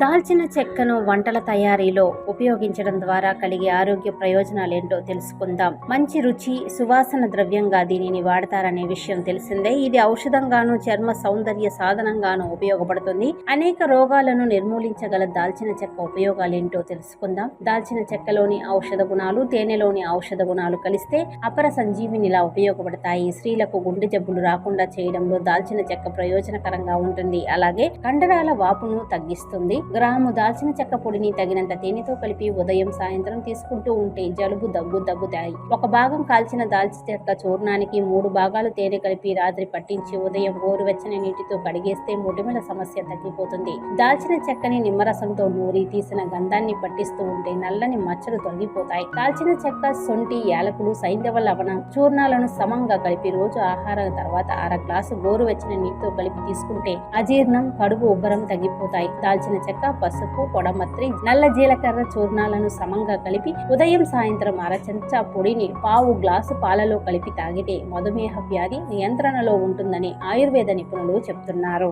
దాల్చిన చెక్కను వంటల తయారీలో ఉపయోగించడం ద్వారా కలిగే ఆరోగ్య ప్రయోజనాలేంటో తెలుసుకుందాం. మంచి రుచి సువాసన ద్రవ్యంగా దీనిని వాడతారనే విషయం తెలిసిందే. ఇది ఔషధంగాను చర్మ సౌందర్య సాధనంగాను ఉపయోగపడుతుంది. అనేక రోగాలను నిర్మూలించగల దాల్చిన చెక్క ఉపయోగాలేంటో తెలుసుకుందాం. దాల్చిన చెక్కలోని ఔషధ గుణాలు తేనెలోని ఔషధ గుణాలు కలిస్తే అపర సంజీవినిలా ఉపయోగపడతాయి. స్త్రీలకు గుండె జబ్బులు రాకుండా చేయడంలో దాల్చిన చెక్క ప్రయోజనకరంగా ఉంటుంది. అలాగే కండరాల వాపును తగ్గిస్తుంది. గ్రాము దాల్చిన చెక్క పొడిని తగినంత తేనెతో కలిపి ఉదయం సాయంత్రం తీసుకుంటూ ఉంటే జలుబు దగ్గు తగ్గుతాయి ఒక భాగం కాల్చిన దాల్చిన చెక్క చూర్ణానికి మూడు భాగాలు తేనె కలిపి రాత్రి పట్టించి ఉదయం గోరువెచ్చని నీటితో కడిగేస్తే మొటిమల సమస్య తగ్గిపోతుంది. దాల్చిన చెక్కని నిమ్మరసంతో నూరి తీసిన గంధాన్ని పట్టిస్తూ ఉంటే నల్లని మచ్చలు తొలగిపోతాయి. దాల్చిన చెక్క సొంటి యాలకులు సైంధవ లవణం చూర్ణాలను సమంగా కలిపి రోజు ఆహారం తర్వాత అర గ్లాసు గోరువెచ్చని నీటితో కలిపి తీసుకుంటే అజీర్ణం కడుపు ఉబ్బరం తగ్గిపోతాయి. దాల్చిన చెక్క పసుపు పొడమత్రి నల్ల జీలకర్ర చూర్ణాలను సమంగా కలిపి ఉదయం సాయంత్రం అర చెంచా పొడిని పావు గ్లాసు పాలలో కలిపి తాగితే మధుమేహ వ్యాధి నియంత్రణలో ఉంటుందని ఆయుర్వేద నిపుణులు చెప్తున్నారు.